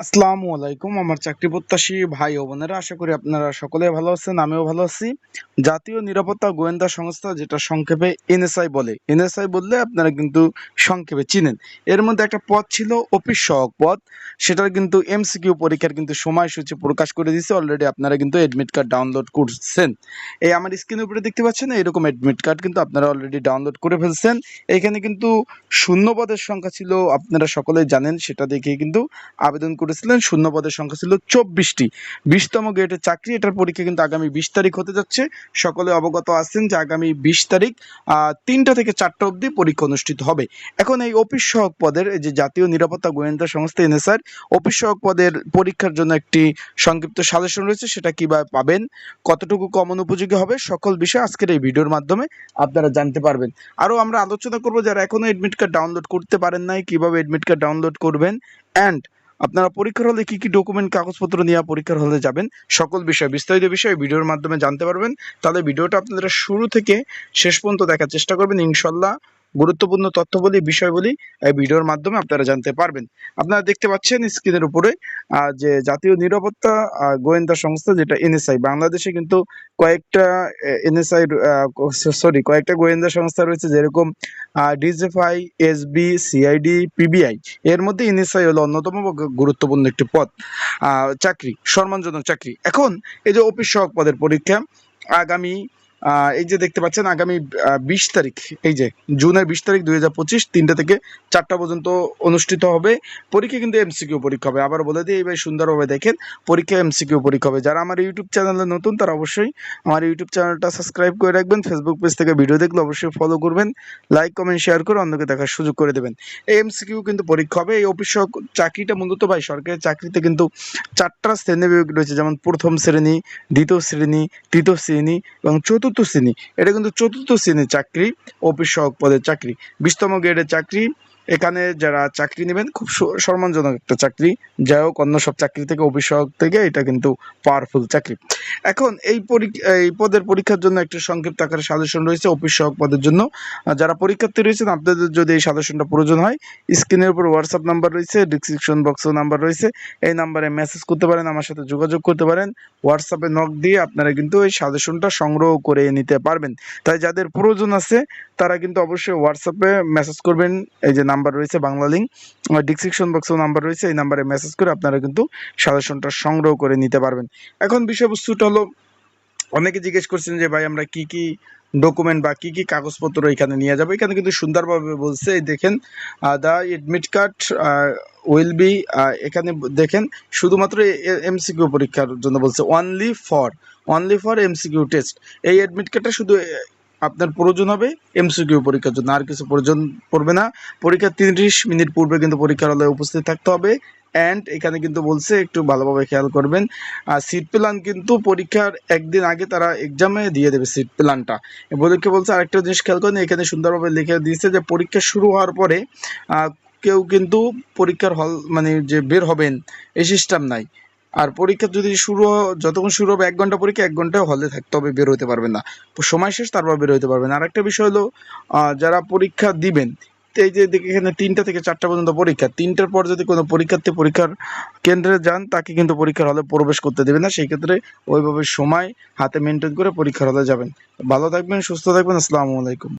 আসসালামু আলাইকুম, আমার চাকরি প্রত্যাশী ভাই ও বোনেরা, আশা করি আপনারা সকলে ভালো আছেন, আমিও ভালো আছি। জাতীয় নিরাপত্তা গোয়েন্দা সংস্থা যেটা সংক্ষেপে এনএসআই বলে, এনএসআই বললে আপনারা কিন্তু সংক্ষেপে চিনেন। এর মধ্যে একটা পদ ছিল অফিস সহক পদ, সেটার কিন্তু এমসিকিউ পরীক্ষার কিন্তু সময়সূচি প্রকাশ করে দিয়েছে অলরেডি আপনারা কিন্তু অ্যাডমিট কার্ড ডাউনলোড করছেন। এই আমার স্ক্রিনের উপরে দেখতে পাচ্ছেন এরকম অ্যাডমিট কার্ড কিন্তু আপনারা অলরেডি ডাউনলোড করে ফেলছেন। এখানে কিন্তু শূন্য পদের সংখ্যা ছিল, আপনারা সকলেই জানেন, সেটা দেখে কিন্তু আবেদন করেছিলেন শূন্য পদের সংখ্যা ছিল চব্বিশটি। বিশতম গ্রেডের চাকরি, এটার পরীক্ষা কিন্তু আগামী বিশ তারিখ হতে যাচ্ছে। সকলে অবগত আছেন যে আগামী বিশ তারিখ তিনটা থেকে চারটা অবধি পরীক্ষা অনুষ্ঠিত হবে। এখন এই অফিস সহক পদের যে জাতীয় নিরাপত্তা গোয়েন্দা সংস্থা এনএসআর, অফিস সহক পদের পরীক্ষার জন্য একটি সংক্ষিপ্ত সাজেশন রয়েছে, সেটা কীভাবে পাবেন, কতটুকু কমন উপযোগী হবে, সকল বিষয় আজকের এই ভিডিওর মাধ্যমে আপনারা জানতে পারবেন। আরও আমরা আলোচনা করব, যারা এখনও এডমিট কার্ড ডাউনলোড করতে পারেন নাই, কীভাবে এডমিট কার্ড ডাউনলোড করবেন অ্যান্ড আপনারা পরীক্ষার হলে কি কি ডকুমেন্ট কাগজপত্র নিয়ে পরীক্ষার হলে যাবেন, সকল বিষয়, বিস্তারিত বিষয় ভিডিওর মাধ্যমে জানতে পারবেন। তাহলে ভিডিওটা আপনারা শুরু থেকে শেষ পর্যন্ত দেখার চেষ্টা করবেন ইনশাল্লাহ গুরুত্বপূর্ণ তথ্য বলি বিষয় বলি এই ভিডিওর মাধ্যমে আপনারা জানতে পারবেন। আপনারা দেখতে পাচ্ছেন স্ক্রিনের উপরে যে জাতীয় নিরাপত্তা গোয়েন্দা সংস্থা যেটা এনএসআই, বাংলাদেশে কিন্তু কয়েকটা এনএসআই সরি, কয়েকটা গোয়েন্দা সংস্থা রয়েছে যেরকম ডিজিএফআই এসবি, সিআইডি, পিবিআই। এর মধ্যে এনএসআই হলো অন্যতম গুরুত্বপূর্ণ একটি পদ। চাকরি, সম্মানজনক চাকরি। এখন এই যে অফিস সহক পদের পরীক্ষা, আগামী এই যে দেখতে পাচ্ছেন আগামী বিশ তারিখ, এই যে জুনের বিশ তারিখ দুই হাজার পঁচিশ, তিনটা থেকে চারটা পর্যন্ত অনুষ্ঠিত হবে। পরীক্ষা কিন্তু এমসিকিউ পরীক্ষা হবে। আবার বলে দিই এইভাবে সুন্দরভাবে দেখেন, পরীক্ষা এমসিকিউ পরীক্ষা হবে। যারা আমার ইউটিউব চ্যানেলে নতুন, তারা অবশ্যই আমার ইউটিউব চ্যানেলটা সাবস্ক্রাইব করে রাখবেন। ফেসবুক পেজ থেকে ভিডিও দেখলে অবশ্যই ফলো করবেন। লাইক কমেন্ট শেয়ার করে অন্যকে দেখার সুযোগ করে দেবেন। এই এমসিকিউ কিন্তু পরীক্ষা হবে। এই অফিস চাকরিটা মূলত ভাই সরকারি চাকরিতে কিন্তু চারটা শ্রেণি রয়েছে। যেমন প্রথম শ্রেণি, দ্বিতীয় শ্রেণি, তৃতীয় শ্রেণি এবং চতুর্থ শ্রেণি। এটা কিন্তু চতুর্থ শ্রেণির চাকরি অফিস সহক পদের চাকরি বিশতম গ্রেডের চাকরি এখানে যারা চাকরি নেবেন, খুব সম্মানজনক একটা চাকরি। যাই হোক, অন্য সব চাকরি থেকে সহক থেকে এটা কিন্তু পাওয়ারফুল চাকরি। এখন এই এই পদের পরীক্ষার জন্য একটি সংক্ষিপ্ত আকারে সাজেশন রয়েছে সহক পদের জন্য। যারা পরীক্ষার্থী রয়েছেন, আপনাদের যদি এই সাজেশনটা প্রয়োজন হয় স্ক্রিনের উপর হোয়াটসঅ্যাপ নাম্বার রয়েছে ডিসক্রিপশন বক্সেও নাম্বার রয়েছে। এই নাম্বারে মেসেজ করতে পারেন, আমার সাথে যোগাযোগ করতে পারেন। হোয়াটসঅ্যাপে নক দিয়ে আপনারা কিন্তু এই সাজেশনটা সংগ্রহ করে নিতে পারবেন। তাই যাদের প্রয়োজন আছে, তারা কিন্তু অবশ্যই হোয়াটসঅ্যাপে মেসেজ করবেন, এই যে নাম্বার রয়েছে বাংলা লিঙ্ক ডিসক্রিপশন বক্সেও নাম্বার রয়েছে, এই নাম্বারে মেসেজ করে আপনারা কিন্তু সাজেশনটা সংগ্রহ করে নিতে পারবেন। এখন বিষয়বস্তুটা হলো, অনেকে জিজ্ঞেস করছেন যে ভাই আমরা কি কি ডকুমেন্ট বা কি কি কাগজপত্র এখানে নিয়ে যাব? এখানে কিন্তু সুন্দরভাবে বলছে দেখেন the admit card will be এখানে দেখেন, শুধুমাত্র এমসিকিউ পরীক্ষার জন্য বলছে only for only for MCQ test এই অ্যাডমিট কার্ডটা শুধু আপনার প্রয়োজন হবে এমসিকিউ পরীক্ষার জন্য। আর কিছু প্রয়োজন পড়বে না। পরীক্ষার তিরিশ মিনিট পূর্বে কিন্তু পরীক্ষার হলে উপস্থিত থাকতে হবে। অ্যান্ড এখানে কিন্তু বলছে, একটু ভালোভাবে খেয়াল করবেন। আর সিট প্ল্যান কিন্তু পরীক্ষার একদিন আগে তারা এক্সামে দিয়ে দেবে সিট প্ল্যানটা এবারকে বলছে, আরেকটা জিনিস খেয়াল করেন, এখানে সুন্দরভাবে লিখে দিয়েছে যে, পরীক্ষা শুরু হওয়ার পরে কেউ কিন্তু পরীক্ষার হল মানে যে বের হবেন, এই সিস্টেম নাই। আর পরীক্ষা যদি শুরু যতক্ষণ শুরু হবে, এক ঘণ্টা পরীক্ষা, এক ঘণ্টা হলে থাকতে হবে বের হতে পারবেন না। সময় শেষ, তারপর বের হতে পারবেন আর একটা বিষয় হলো যারা পরীক্ষা দিবেন, এই যে দেখে এখানে তিনটা থেকে চারটা পর্যন্ত পরীক্ষা, তিনটার পর যদি কোনো পরীক্ষার্থী পরীক্ষার কেন্দ্রে যান, তাকে কিন্তু পরীক্ষার হলে প্রবেশ করতে দেবে না। সেই ক্ষেত্রে ওইভাবে সময় হাতে মেনটেন করে পরীক্ষার হলে যাবেন। ভালো থাকবেন, সুস্থ থাকবেন, আসসালামু আলাইকুম।